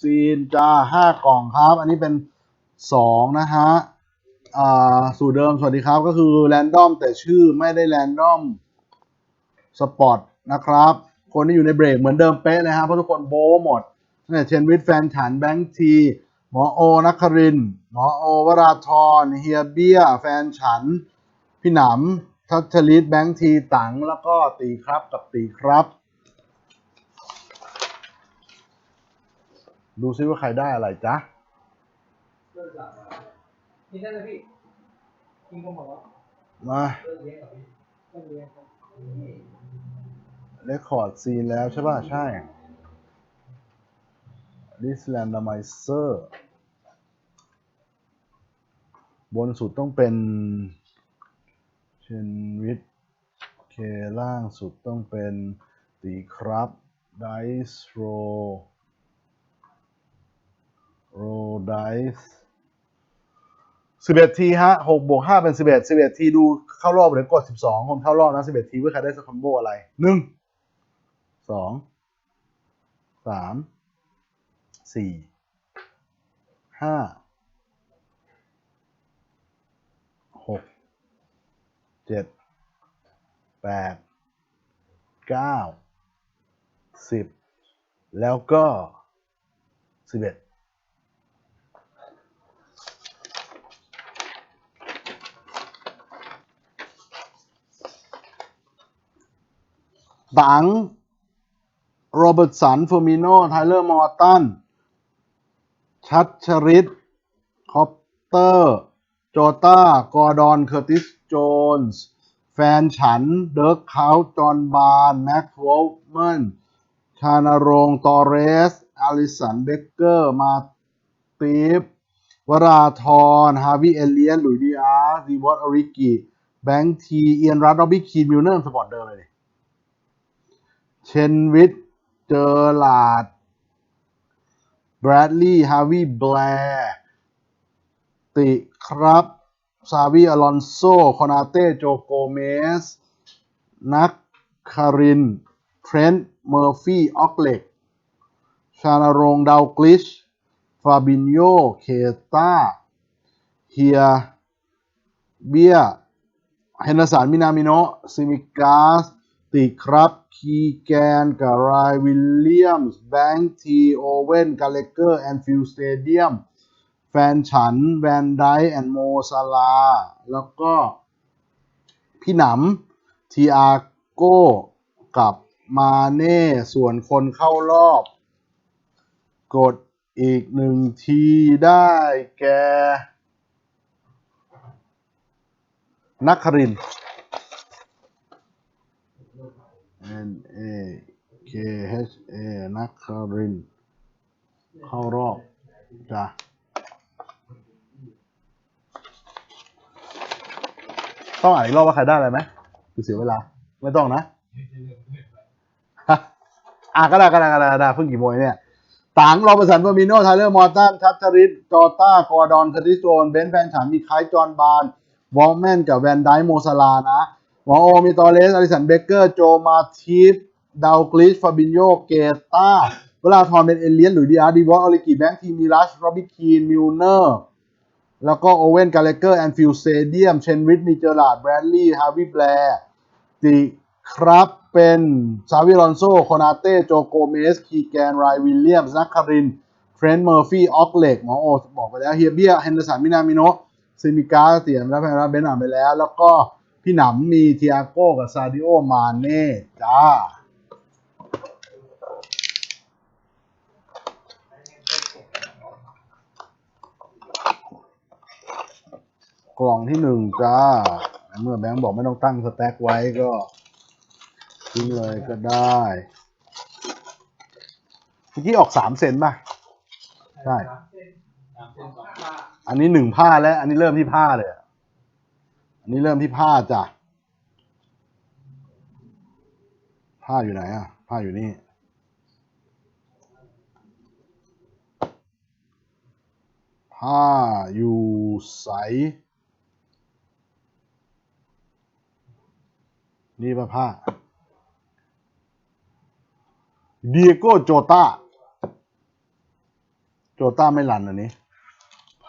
ซีนจ้าห้ากล่องครับ อันนี้เป็นสองนะฮะอ่าสูตรเดิมสวัสดีครับก็คือแรนดอมแต่ชื่อไม่ได้แรนดอมสปอตนะครับ คนที่อยู่ในเบรกเหมือนเดิมเป๊ะเลยฮะเพราะทุกคนโบะหมดเนี่ยเชนวิทย์แฟนฉันแบงค์ทีหมอโอนักครินหมอโอวราธรเฮียเบียแฟนฉัน พี่หนำทัชลิตแบงค์ทีตังแล้วก็ตีครับกับตีครับ ดูซิว่าใครได้อะไรจ๊ะกินได้เลยพี่กินก็หมดแล้วมาเลิกเลี้ยงกับพี่เลิกเลี้ยงครับเรคคอร์ดซีนแล้วใช่ป่ะ ใช่ This randomizer บนสุดต้องเป็นเชนวิทโอเคล่างสุดต้องเป็นตีครับ Dice Roll Roll Dice สิบเอ็ดทีฮะหกบวกห้าเป็นสิบเอ็ดสิบเอ็ดทีดูเข้ารอบหรือกดสิบสองคนเข้ารอบนะสิบเอ็ดทีว่าใครได้สคอมโบอะไรหนึ่งสองสามสี่ห้าหกเจ็ดแปดเก้าสิบแล้วก็สิบเอ็ด ตังโรเบิร์ตสันเฟอร์มิโนไทเลอร์มอร์ตัน ชัดชริตคอปเตอร์ โจตากอร์ดอน เคอร์ติส โจนส์ แฟนฉัน เดิร์กเคาจอห์นบาร์นแม็กวลเมนชานารงตอเรสอลิสัน เบเกอร์ มาติฟวราธรฮาวิเอเลียน หลุยดีอาร์ซีวอตอริกิ แบงค์ที เอียนรัตดอบบี้คีนมิลเนอร์สปอร์ตเดิมเลย เชนวิทเจอร์ลาด แบรดลีย์ฮาวิแบร์ติครับ ซาวิอลอนโซ คอนาเต้ โจโกเมส นักคาริน เทรนต์ เมอร์ฟี่ ออกเล็ก ชานรงดาวกลิช ฟาบินโย เคตาเฮีย เบียเฮนเดอร์สันมินามิโนซิมิกาสติครับ คีแกนกับไรวิลเลียมส์แบงค์ทีโอเวนกาเลเกอร์แอนฟิลสเตเดียมแฟนฉันแวนไดแอนโมซาลา แล้วก็พี่หนำทีอาโก้กับมาเน่ ส่วนคนเข้ารอบ กดอีกหนึ่งทีได้แก่นักครินทร์ N A K H A นักคริณ์เข้ารอบจ้ะต้องอ่านอีกรอบว่าใครได้อะไรไหมคือเสียเวลา ไม่ต้องนะฮะอะก็ได้ก็ได้ก็ได้ก็ได้เพิ่งกี่โมงเนี่ยต่างโรเบร์ตสันเฟอร์มิโนไทเลอร์ มอร์ตันชัตชริตจอต้ากอร์ดอนคาริสโจน เบนแฟนฉันมีไคายจอนบาน วอลแมนกับแวนไดโมซาลานะ หมอโอมีตอเลสอลิสันเบเกอร์ โจมาทีฟดาวกลิชฟาบินโยเกตาเวลาทอนเป็นเอเลียนหรือดีอาร์ดีวอตออริกิแบงค์ทีมีรัชโรบิคีนมิลเนอร์ แล้วก็โอเวนกาเลเกอร์แอนฟิลเตเดียมเชนริดมีเจอร์ลาดแบรดลีย์ฮาวิแบร์ติครับเป็นซาวิลอนโซโคนาเต้ โจโกเมส คีแกน ไรวิลเลียมส์นักคารินเทรนต์เมอร์ฟี่ ออกเล็กหมอโอบอกไปแล้ว เฮียเบียเฮนเดอร์สัน มินามิโนซิมิกาเสียม แล้วแพนเบนอ่านไปแล้ว แล้วก็ พี่หนำมีเทียโก้กับซาดิโอมาเน่จ้า กล่องที่หนึ่งจ้า เมื่อแบงค์บอกไม่ต้องตั้งสแต็กไว้ก็ทิ้งเลยก็ได้เมื่อกี้ออกสามเซนป่ะ ใช่ อันนี้หนึ่งผ้าแล้ว อันนี้เริ่มที่ผ้าเลย อันนี้เริ่มที่ผ้าจ้ะ ผ้าอยู่ไหนอะ ผ้าอยู่นี่ ผ้าอยู่ใส นี่ป่ะผ้าเดียโก้โจตาโจตาไม่รันอันนี้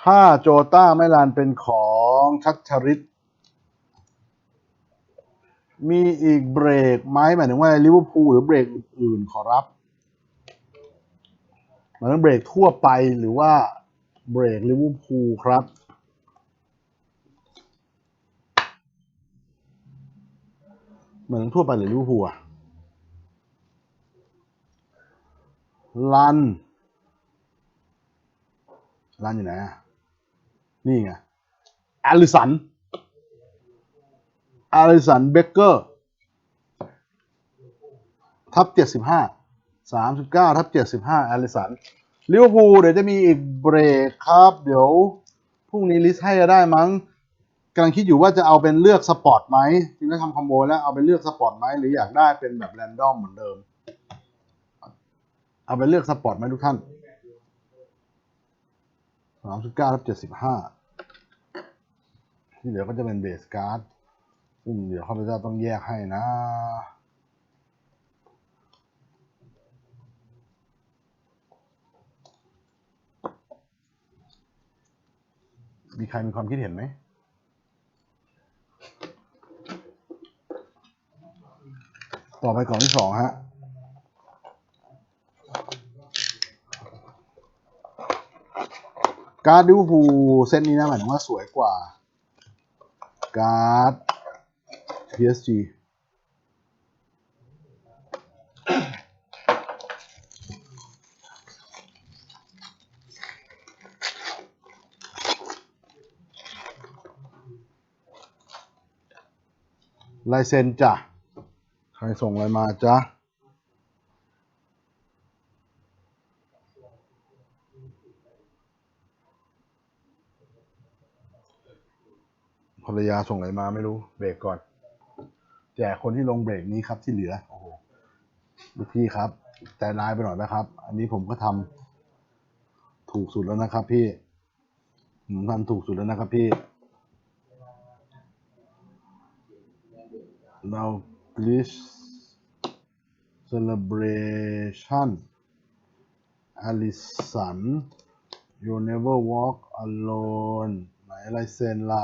ถ้าโจตาไม่รันเป็นของชัชริต มีอีกเบรกไหมหมายถึงว่าลิเวอร์พูลหรือเบรกอื่นๆขอรับหมายถึงเบรกทั่วไปหรือว่าเบรกลิเวอร์พูลครับเหมือนทั่วไปหรือลิเวอร์พูลอะลันลันอยู่ไหนอะนี่ไงอลิสัน อลิสันเบเกอร์ ทับเจ็ดสิบห้าสามสิบเก้าทับเจ็ดสิบห้าอลิสันลิเวอร์พูลเดี๋ยวจะมีอีกเบรกครับ เดี๋ยวพรุ่งนี้ลิสต์ให้จะได้มั้งกำลังคิดอยู่ว่าจะเอาเป็นเลือกสปอร์ตไหมจริงๆแล้วทำคอมโบแล้วเอาเป็นเลือกสปอร์ตไหมหรืออยากได้เป็นแบบแรนดอมเหมือนเดิม เอาไปเลือกสปอร์ตไหมทุกท่านสามสิบเก้าทับเจ็ดสิบห้าที่เหลือก็จะเป็นเบสการ์ด ซึ่งเดี๋ยวข้าพเจ้าต้องแยกให้นะมีใครมีความคิดเห็นไหม ต่อไปกล่องที่สองฮะ การ์ดดิวพูเซตนี้นะหมายถึงว่าสวยกว่า การ์ด PSG ลายเซ็นจ้ะ ใครส่งอะไรมาจ๊ะภรรยาส่งอะไรมาไม่รู้ เบรกก่อน แจกคนที่ลงเบรกนี้ครับที่เหลือโอ้โหลูกพี่ครับใจร้ายไปหน่อยนะครับ อันนี้ผมก็ทำถูกสุดแล้วนะครับ พี่ผมทำถูกสุดแล้วนะครับ พี่เรา Glitch Celebration Alison You Never Walk Alone ไหนลายเซ็นล่ะ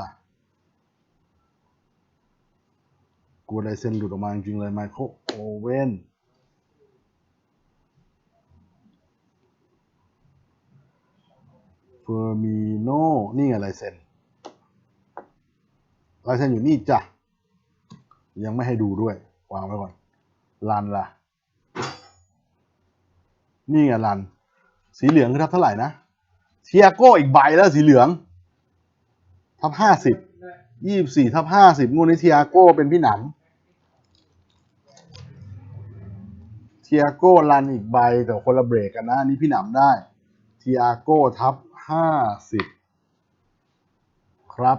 กลัวลายเซ็นหลุดออกมาจริงๆเลยไมเคิลโอเว่นเฟอร์มิโนนี่ไงลายเซ็นลายเซ็นอยู่นี่จ้ะ ยังไม่ให้ดูด้วย วางไว้ก่อนลันล่ะ นี่ไงลัน สีเหลืองคือทับเท่าไหร่นะเทียโก้อีกใบแล้วสีเหลือง ทับห้าสิบ ยี่สิบสี่ทับห้าสิบงวดนี้เทียโก้เป็นพี่หนังเทียโก้รันอีกใบแต่คนละเบรกกันนะ อันนี้พี่หนำได้เทียโก้ทับห้าสิบครับ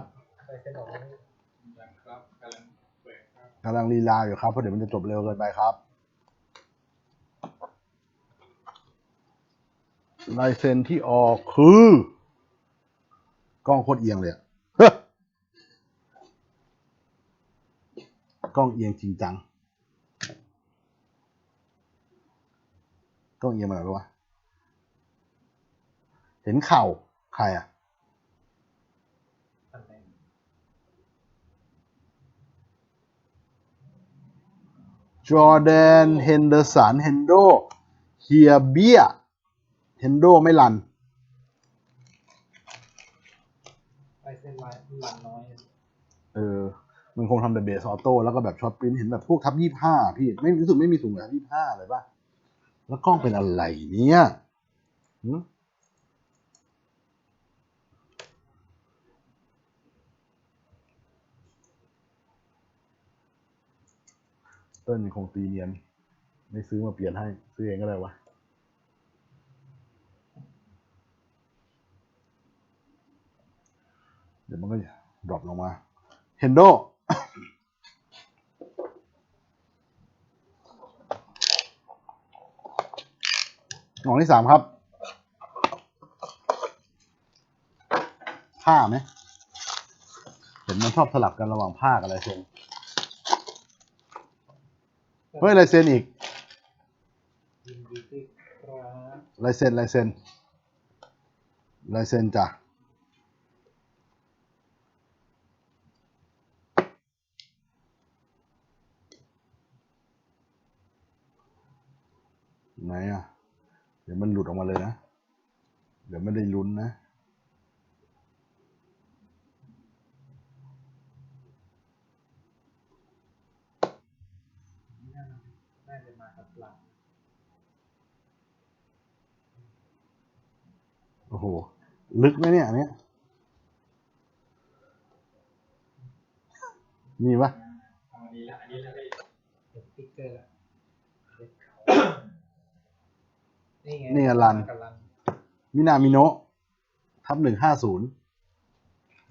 กำลังเปิดครับกำลังลีลาอยู่ครับ เพราะเดี๋ยวมันจะจบเร็วเกินไปครับลายเซ็นที่ออกคือกล้องโคตรเอียงเลยอะเฮ้ย กล้องเอียงจริงจัง กล้องเอียงมาไหนวะ เห็นเข่าใครอะอันไหนจอร์แดน เฮนเดอร์สัน เฮนโด เฮียเบีย เฮนโดไม่รันไปเซ็นลายหลังน้อย เออ มันคงทำแต่เบสออโต้แล้วก็แบบช็อตปริ้นเห็นแบบพวกทับยี่ห้าพี่ไม่รู้สึกไม่มีสูงกว่าทับยี่ห้าเลยป่ะ แล้วกล้องเป็นอะไรเนี่ยหึเติ้ลคงตีเนียน ไม่ซื้อมาเปลี่ยนให้ ซื้อเองก็ได้วะเดี๋ยวมันก็ดรอปลงมาเฮนโด กล่องที่สามครับผ้าไหมเห็นมันชอบสลับกันระหว่างผ้ากับลายเซ็นเฮ้ยลายเซ็นอีกลายเซ็นลายเซ็นลายเซ็นจ้ะ ไหนอะ เดี๋ยวมันหลุดออกมาเลยนะ เดี๋ยวไม่ได้ลุ้นนะ น่าจะมากับหลังโอ้โห ลึกไหมเนี่ยอันเนี้ยมีปะอันนี้ละอันนี้ละได้เห็นติ๊กเกอร์ละเด็กเขา นี่ไงนี่ไงรันกับรันมินามิโนะทับหนึ่งห้าศูนย์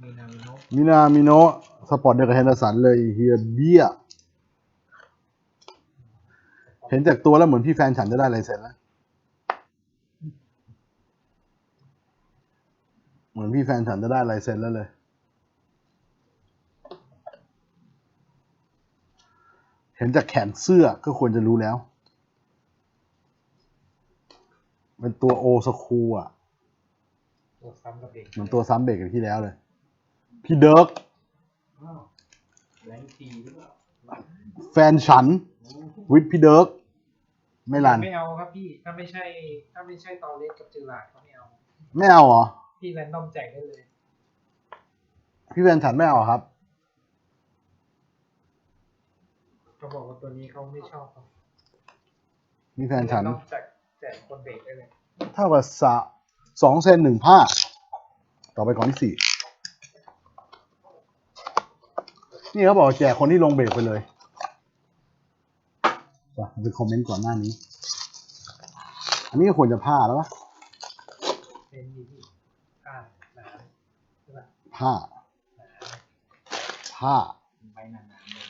มีนามิโนะมินามิโนะสปอร์ตเดียวกับเฮนเดอร์สันเลยเฮียเบี้ย เห็นจากตัวแล้วเหมือนพี่แฟนฉันจะได้ลายเซ็นแล้ว เหมือนพี่แฟนฉันจะได้ลายเซ็นแล้วเลย เห็นจากแขนเสื้อก็ควรจะรู้แล้ว เป็นตัวโอสคูอะตัวซ้ำกับเด็กเหมือนตัวซ้ำเบรกกับที่แล้วเลย พี่เดิร์กอ้าวแรงทีหรือเปล่าแฟนฉัน วิทย์พี่เดิร์กไม่รัน ไม่เอาครับพี่ถ้าไม่ใช่ ถ้าไม่ใช่ตอเลสกับจิลาดเขาไม่เอา ไม่เอาเหรอ พี่แรนดอมแจกได้เลยพี่แฟนฉันไม่เอาเหรอครับ เขาบอกว่าตัวนี้เขาไม่ชอบครับมีแฟนฉัน แรดอมแจก แจกคนเบรกได้เลยเท่ากับสะสองเซนหนึ่งผ้า ต่อไปก่อนที่สี่นี่เขาบอกแจกคนที่ลงเบรกไปเลยว่ะไปคอมเมนต์ก่อนหน้านี้ อันนี้ก็ควรจะผ้าแล้ววะเป็นดีที่อ่าหนาใช่ปะผ้าหนาผ้าใบหนาหนาๆเลย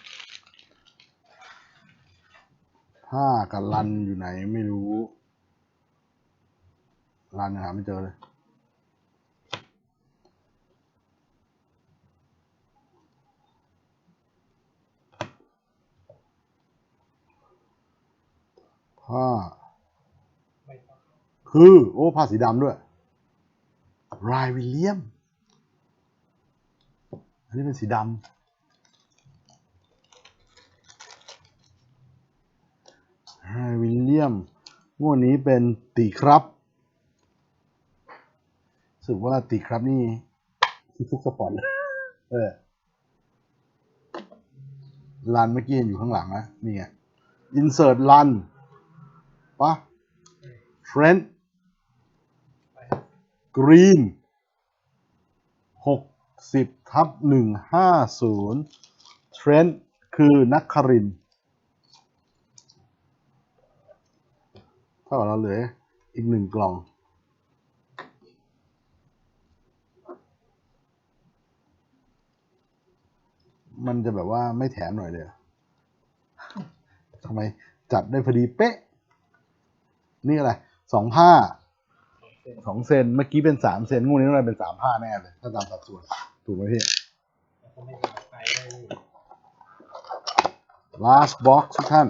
ผ้ากับรันอยู่ไหนไม่รู้ รันหาไม่เจอเลยผ้าคือ โอ้ ผ้าสีดำด้วย รายวิลเลียม อันนี้เป็นสีดำรายวิลเลียมงวดนี้เป็นตีครับ สึกว่าตีครับนี่ที่ฟุกสปอร์ตเออรันเมื่อกี้อยู่ข้างหลังนะนี่ไงอินเสิร์ตรันปะเทรนไปกรีนหกสิบทับหนึ่งห้าศูนย์เทรนต์คือนักคารินทร์เท่ากับเราเหลืออีกหนึ่งกล่อง มันจะแบบว่าไม่แถมหน่อยเลยทำไมจัดได้พอดีเป๊ะ นี่อะไรสองผ้าสองเซนเมื่อกี้เป็นสามเซนงูนี้ต้องเป็นสามผ้าแน่เลย ถ้าตามสัดส่วน ถูกไหมพี่ last box ทุกท่าน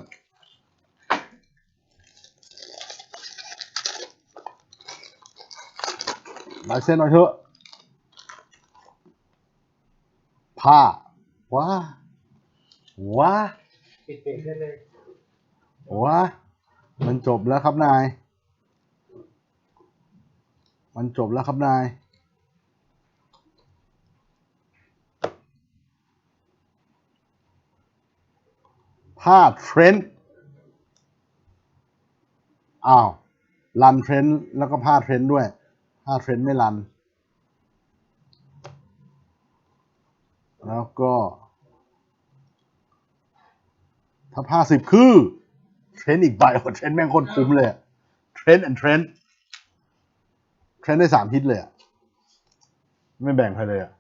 ลายเส้นหน่อยเถอะ ผ้า ว้าว้าปิดเบรกได้เลยว้ามันจบแล้วครับนาย มันจบแล้วครับนายผ้าเทรนด์อ้าวรันเทรนด์แล้วก็ผ้าเทรนด์ด้วยผ้าเทรนด์ไม่รัน แล้วก็ ถ้าผ้าสิบคือเทรนด์อีกใบโอ้เทรนด์แม่งโคตรคุ้มเลยเทรนด์แอนเทรนด์เทรนด์ได้สามฮิตเลยอะไม่แบ่งใครเลยอะ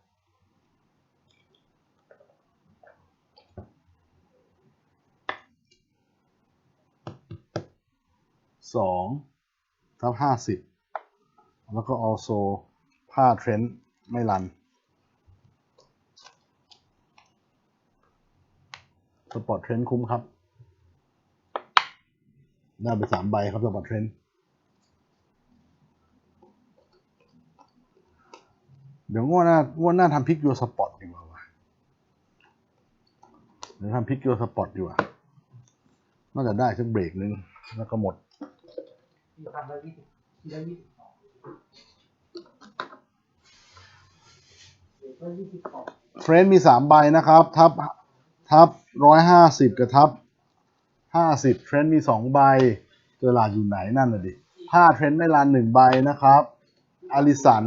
สองทับห้าสิบแล้วก็ also ผ้าเทรนด์ไม่รัน สปอร์ตเทรนด์คุ้มครับ ได้ไปสามใบครับสปอร์ตเทรนด์ดี๋ยวงวดหน้างวดหน้าทำพิกยูสปอร์ตดีกว่าวะเดี๋ยวทำพิกยูสปอร์ตดีกว่าน่าจะได้สักเบรกนึง แล้วก็หมดที่ทำได้ยี่สิบที่ได้ยี่สิบสองเดี๋ยวก็ยี่สิบสองเฟรนด์มีสามใบนะครับ ทับ ทับร้อยห้าสิบกับทับห้าสิบเทรนด์มีสองใบเจอหลาดอยู่ไหนนั่นน่ะดิผ้าเทรนด์ไม่ลานหนึ่งใบนะครับอลิสัน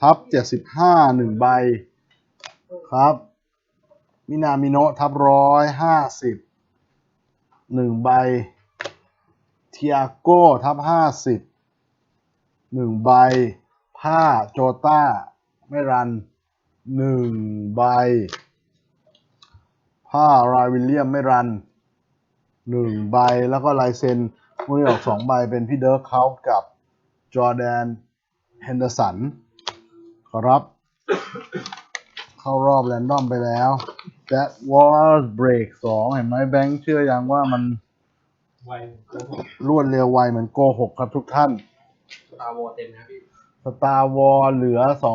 ทับเจ็ดสิบห้าหนึ่งใบครับมินามิโนะทับร้อยห้าสิบหนึ่งใบเทียโก้ทับห้าสิบหนึ่งใบ ผ้าโจต้า ไม่รันหนึ่งใบ ผ้ารายวิลเลียม ไม่รันหนึ่งใบแล้วก็ลายเซ็นมูนี่ออกสองใบเป็นพี่เดิร์กเขากับจอร์แดนเฮนเดอร์สันขอรับ เข้ารอบแรนดอมไปแล้ว That was break สองเห็นไหมแบงค์เชื่อยังว่ามันไวโกหกรวดเร็วไวเหมือนโกหกครับทุกท่าน ตาวอเต็มนะพี่ สตาร์วอลเหลือสอง